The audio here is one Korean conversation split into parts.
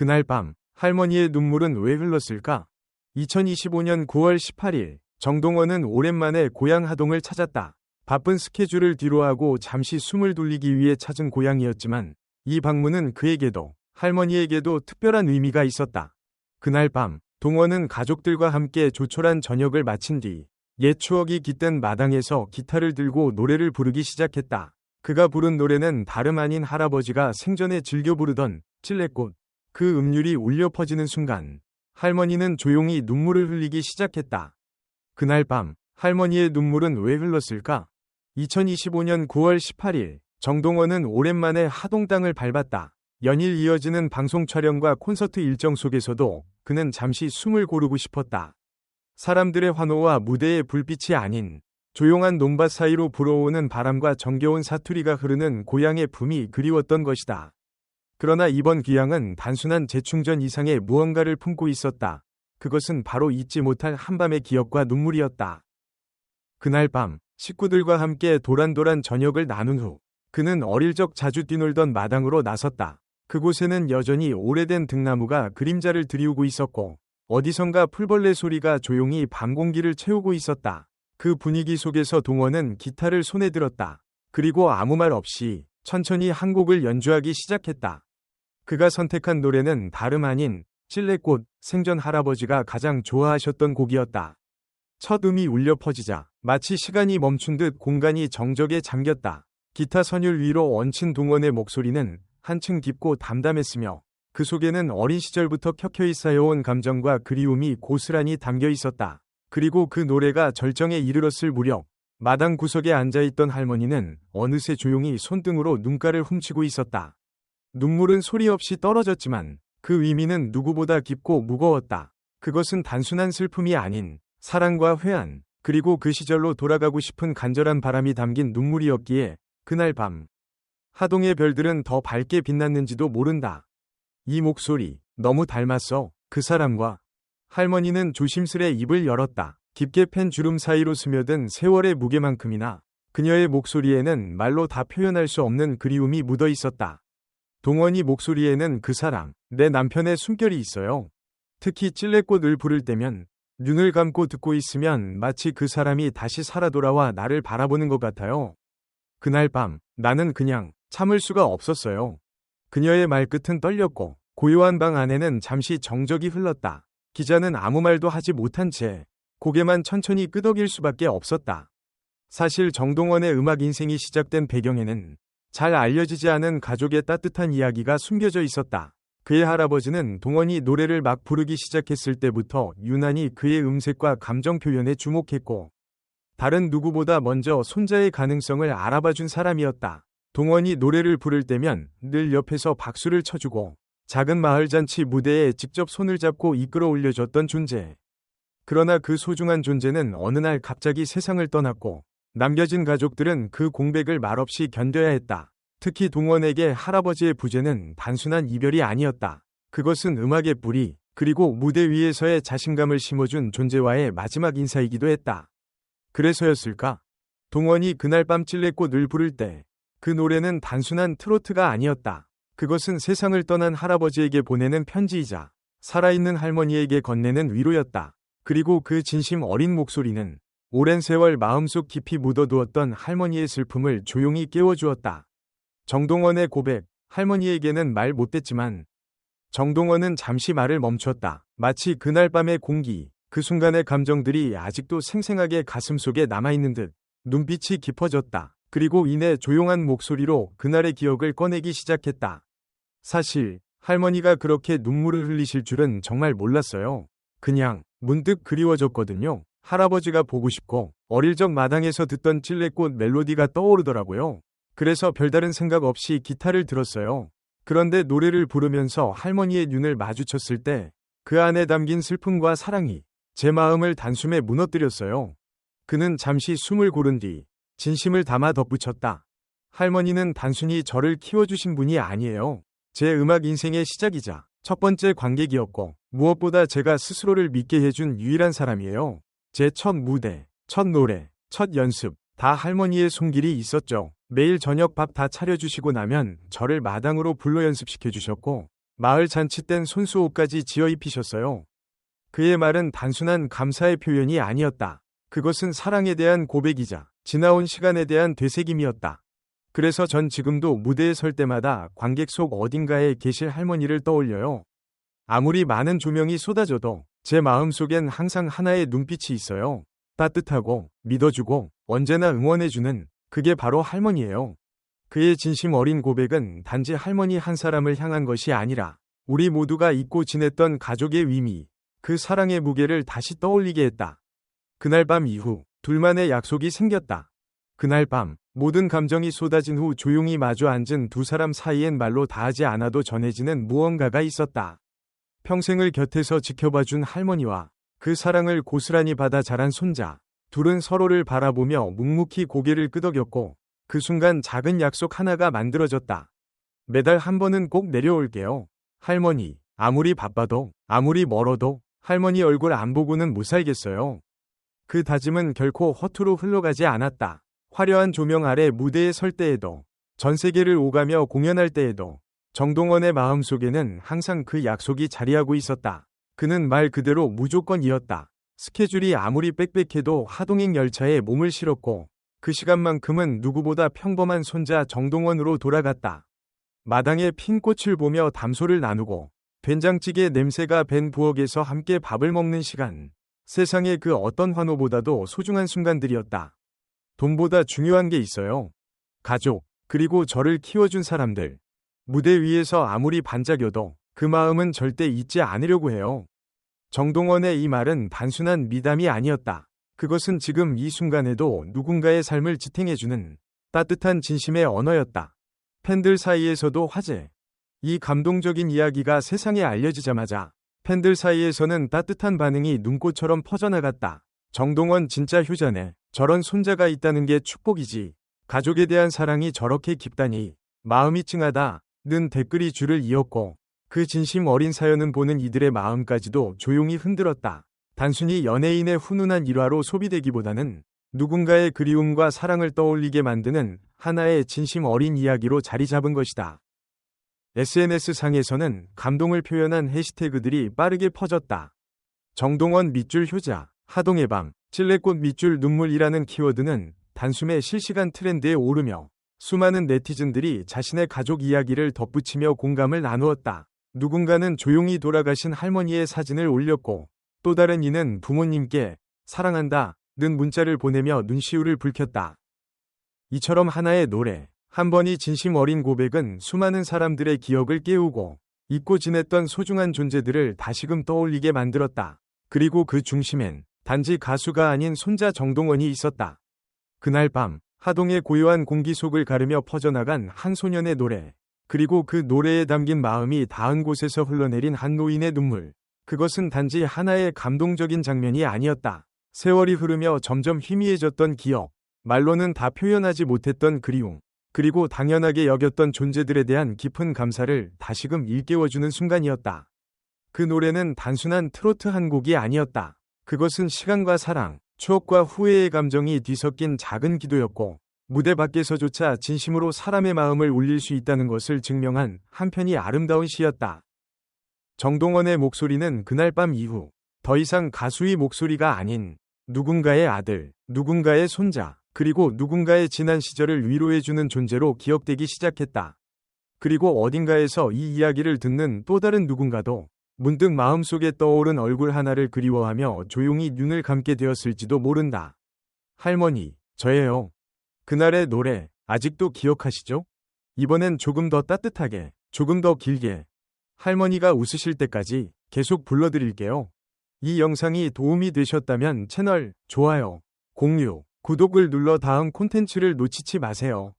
그날 밤 할머니의 눈물은 왜 흘렀을까? 2025년 9월 18일 정동원은 오랜만에 고향 하동을 찾았다. 바쁜 스케줄을 뒤로하고 잠시 숨을 돌리기 위해 찾은 고향이었지만 이 방문은 그에게도 할머니에게도 특별한 의미가 있었다. 그날 밤 동원은 가족들과 함께 조촐한 저녁을 마친 뒤 옛 추억이 깃든 마당에서 기타를 들고 노래를 부르기 시작했다. 그가 부른 노래는 다름 아닌 할아버지가 생전에 즐겨 부르던 찔레꽃. 그 음률이 울려 퍼지는 순간 할머니는 조용히 눈물을 흘리기 시작했다. 그날 밤 할머니의 눈물은 왜 흘렀을까? 2025년 9월 18일 정동원은 오랜만에 하동 땅을 밟았다. 연일 이어지는 방송 촬영과 콘서트 일정 속에서도 그는 잠시 숨을 고르고 싶었다. 사람들의 환호와 무대의 불빛이 아닌 조용한 논밭 사이로 불어오는 바람과 정겨운 사투리가 흐르는 고향의 품이 그리웠던 것이다. 그러나 이번 귀향은 단순한 재충전 이상의 무언가를 품고 있었다. 그것은 바로 잊지 못할 한밤의 기억과 눈물이었다. 그날 밤 식구들과 함께 도란도란 저녁을 나눈 후 그는 어릴 적 자주 뛰놀던 마당으로 나섰다. 그곳에는 여전히 오래된 등나무가 그림자를 드리우고 있었고 어디선가 풀벌레 소리가 조용히 밤 공기를 채우고 있었다. 그 분위기 속에서 동원은 기타를 손에 들었다. 그리고 아무 말 없이 천천히 한 곡을 연주하기 시작했다. 그가 선택한 노래는 다름 아닌 찔레꽃 생전 할아버지가 가장 좋아하셨던 곡이었다. 첫 음이 울려 퍼지자 마치 시간이 멈춘 듯 공간이 정적에 잠겼다. 기타 선율 위로 얹힌 동원의 목소리는 한층 깊고 담담했으며 그 속에는 어린 시절부터 켜켜이 쌓여온 감정과 그리움이 고스란히 담겨 있었다. 그리고 그 노래가 절정에 이르렀을 무렵 마당 구석에 앉아있던 할머니는 어느새 조용히 손등으로 눈가를 훔치고 있었다. 눈물은 소리 없이 떨어졌지만 그 의미는 누구보다 깊고 무거웠다. 그것은 단순한 슬픔이 아닌 사랑과 회한, 그리고 그 시절로 돌아가고 싶은 간절한 바람이 담긴 눈물이었기에 그날 밤 하동의 별들은 더 밝게 빛났는지도 모른다. 이 목소리 너무 닮았어. 그 사람과 할머니는 조심스레 입을 열었다. 깊게 팬 주름 사이로 스며든 세월의 무게만큼이나 그녀의 목소리에는 말로 다 표현할 수 없는 그리움이 묻어 있었다. 동원이 목소리에는 그 사람, 내 남편의 숨결이 있어요. 특히 찔레꽃을 부를 때면 눈을 감고 듣고 있으면 마치 그 사람이 다시 살아 돌아와 나를 바라보는 것 같아요. 그날 밤 나는 그냥 참을 수가 없었어요. 그녀의 말끝은 떨렸고 고요한 방 안에는 잠시 정적이 흘렀다. 기자는 아무 말도 하지 못한 채 고개만 천천히 끄덕일 수밖에 없었다. 사실 정동원의 음악 인생이 시작된 배경에는 잘 알려지지 않은 가족의 따뜻한 이야기가 숨겨져 있었다. 그의 할아버지는 동원이 노래를 막 부르기 시작했을 때부터 유난히 그의 음색과 감정 표현에 주목했고 다른 누구보다 먼저 손자의 가능성을 알아봐 준 사람이었다. 동원이 노래를 부를 때면 늘 옆에서 박수를 쳐주고 작은 마을 잔치 무대에 직접 손을 잡고 이끌어 올려줬던 존재. 그러나 그 소중한 존재는 어느 날 갑자기 세상을 떠났고 남겨진 가족들은 그 공백을 말없이 견뎌야 했다. 특히 동원에게 할아버지의 부재는 단순한 이별이 아니었다. 그것은 음악의 뿌리, 그리고 무대 위에서의 자신감을 심어준 존재와의 마지막 인사이기도 했다. 그래서였을까? 동원이 그날 밤 찔레꽃을 부를 때 그 노래는 단순한 트로트가 아니었다. 그것은 세상을 떠난 할아버지에게 보내는 편지이자 살아있는 할머니에게 건네는 위로였다. 그리고 그 진심 어린 목소리는 오랜 세월 마음속 깊이 묻어두었던 할머니의 슬픔을 조용히 깨워주었다. 정동원의 고백, 할머니에게는 말 못했지만 정동원은 잠시 말을 멈췄다. 마치 그날 밤의 공기, 그 순간의 감정들이 아직도 생생하게 가슴 속에 남아있는 듯 눈빛이 깊어졌다. 그리고 이내 조용한 목소리로 그날의 기억을 꺼내기 시작했다. 사실 할머니가 그렇게 눈물을 흘리실 줄은 정말 몰랐어요. 그냥 문득 그리워졌거든요. 할아버지가 보고 싶고 어릴 적 마당에서 듣던 찔레꽃 멜로디가 떠오르더라고요. 그래서 별다른 생각 없이 기타를 들었어요. 그런데 노래를 부르면서 할머니의 눈을 마주쳤을 때 그 안에 담긴 슬픔과 사랑이 제 마음을 단숨에 무너뜨렸어요. 그는 잠시 숨을 고른 뒤 진심을 담아 덧붙였다. 할머니는 단순히 저를 키워주신 분이 아니에요. 제 음악 인생의 시작이자 첫 번째 관객이었고 무엇보다 제가 스스로를 믿게 해준 유일한 사람이에요. 제 첫 무대, 첫 노래, 첫 연습 다 할머니의 손길이 있었죠. 매일 저녁 밥 다 차려주시고 나면 저를 마당으로 불러 연습시켜 주셨고 마을 잔치 땐 손수 옷까지 지어 입히셨어요. 그의 말은 단순한 감사의 표현이 아니었다. 그것은 사랑에 대한 고백이자 지나온 시간에 대한 되새김이었다. 그래서 전 지금도 무대에 설 때마다 관객 속 어딘가에 계실 할머니를 떠올려요. 아무리 많은 조명이 쏟아져도 제 마음속엔 항상 하나의 눈빛이 있어요. 따뜻하고 믿어주고 언제나 응원해주는 그게 바로 할머니예요. 그의 진심 어린 고백은 단지 할머니 한 사람을 향한 것이 아니라 우리 모두가 잊고 지냈던 가족의 의미, 그 사랑의 무게를 다시 떠올리게 했다. 그날 밤 이후 둘만의 약속이 생겼다. 그날 밤 모든 감정이 쏟아진 후 조용히 마주 앉은 두 사람 사이엔 말로 다하지 않아도 전해지는 무언가가 있었다. 평생을 곁에서 지켜봐준 할머니와 그 사랑을 고스란히 받아 자란 손자. 둘은 서로를 바라보며 묵묵히 고개를 끄덕였고 그 순간 작은 약속 하나가 만들어졌다. 매달 한 번은 꼭 내려올게요. 할머니, 아무리 바빠도, 아무리 멀어도 할머니 얼굴 안 보고는 못 살겠어요. 그 다짐은 결코 허투루 흘러가지 않았다. 화려한 조명 아래 무대에 설 때에도, 전 세계를 오가며 공연할 때에도, 정동원의 마음속에는 항상 그 약속이 자리하고 있었다. 그는 말 그대로 무조건이었다. 스케줄이 아무리 빽빽해도 하동행 열차에 몸을 실었고 그 시간만큼은 누구보다 평범한 손자 정동원으로 돌아갔다. 마당에 핀 꽃을 보며 담소를 나누고 된장찌개 냄새가 밴 부엌에서 함께 밥을 먹는 시간. 세상의 그 어떤 환호보다도 소중한 순간들이었다. 돈보다 중요한 게 있어요. 가족, 그리고 저를 키워준 사람들. 무대 위에서 아무리 반짝여도 그 마음은 절대 잊지 않으려고 해요. 정동원의 이 말은 단순한 미담이 아니었다. 그것은 지금 이 순간에도 누군가의 삶을 지탱해주는 따뜻한 진심의 언어였다. 팬들 사이에서도 화제. 이 감동적인 이야기가 세상에 알려지자마자 팬들 사이에서는 따뜻한 반응이 눈꽃처럼 퍼져나갔다. 정동원 진짜 효자네. 저런 손자가 있다는 게 축복이지. 가족에 대한 사랑이 저렇게 깊다니. 마음이 찡하다. 는 댓글이 줄을 이었고 그 진심 어린 사연은 보는 이들의 마음까지도 조용히 흔들었다. 단순히 연예인의 훈훈한 일화로 소비되기보다는 누군가의 그리움과 사랑을 떠올리게 만드는 하나의 진심 어린 이야기로 자리 잡은 것이다. SNS상에서는 감동을 표현한 해시태그들이 빠르게 퍼졌다. 정동원 밑줄 효자, 하동의 밤, 찔레꽃 밑줄 눈물이라는 키워드는 단숨에 실시간 트렌드에 오르며 수많은 네티즌들이 자신의 가족 이야기를 덧붙이며 공감을 나누었다. 누군가는 조용히 돌아가신 할머니의 사진을 올렸고 또 다른 이는 부모님께 사랑한다 는 문자를 보내며 눈시울을 붉혔다. 이처럼 하나의 노래, 한 번이 진심 어린 고백은 수많은 사람들의 기억을 깨우고 잊고 지냈던 소중한 존재들을 다시금 떠올리게 만들었다. 그리고 그 중심엔 단지 가수가 아닌 손자 정동원이 있었다. 그날 밤 하동의 고요한 공기 속을 가르며 퍼져나간 한 소년의 노래, 그리고 그 노래에 담긴 마음이 닿은 곳에서 흘러내린 한 노인의 눈물. 그것은 단지 하나의 감동적인 장면이 아니었다. 세월이 흐르며 점점 희미해졌던 기억, 말로는 다 표현하지 못했던 그리움, 그리고 당연하게 여겼던 존재들에 대한 깊은 감사를 다시금 일깨워주는 순간이었다. 그 노래는 단순한 트로트 한 곡이 아니었다. 그것은 시간과 사랑, 추억과 후회의 감정이 뒤섞인 작은 기도였고, 무대 밖에서조차 진심으로 사람의 마음을 울릴 수 있다는 것을 증명한 한편이 아름다운 시였다. 정동원의 목소리는 그날 밤 이후 더 이상 가수의 목소리가 아닌 누군가의 아들, 누군가의 손자, 그리고 누군가의 지난 시절을 위로해주는 존재로 기억되기 시작했다. 그리고 어딘가에서 이 이야기를 듣는 또 다른 누군가도 문득 마음속에 떠오른 얼굴 하나를 그리워하며 조용히 눈을 감게 되었을지도 모른다. 할머니, 저예요. 그날의 노래, 아직도 기억하시죠? 이번엔 조금 더 따뜻하게, 조금 더 길게, 할머니가 웃으실 때까지 계속 불러드릴게요. 이 영상이 도움이 되셨다면 채널 좋아요, 공유, 구독을 눌러 다음 콘텐츠를 놓치지 마세요.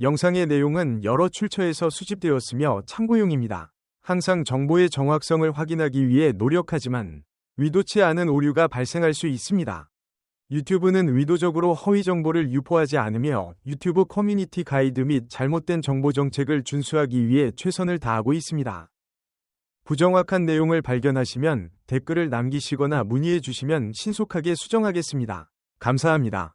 영상의 내용은 여러 출처에서 수집되었으며 참고용입니다. 항상 정보의 정확성을 확인하기 위해 노력하지만 위도치 않은 오류가 발생할 수 있습니다. 유튜브는 의도적으로 허위 정보를 유포하지 않으며 유튜브 커뮤니티 가이드 및 잘못된 정보 정책을 준수하기 위해 최선을 다하고 있습니다. 부정확한 내용을 발견하시면 댓글을 남기시거나 문의해 주시면 신속하게 수정하겠습니다. 감사합니다.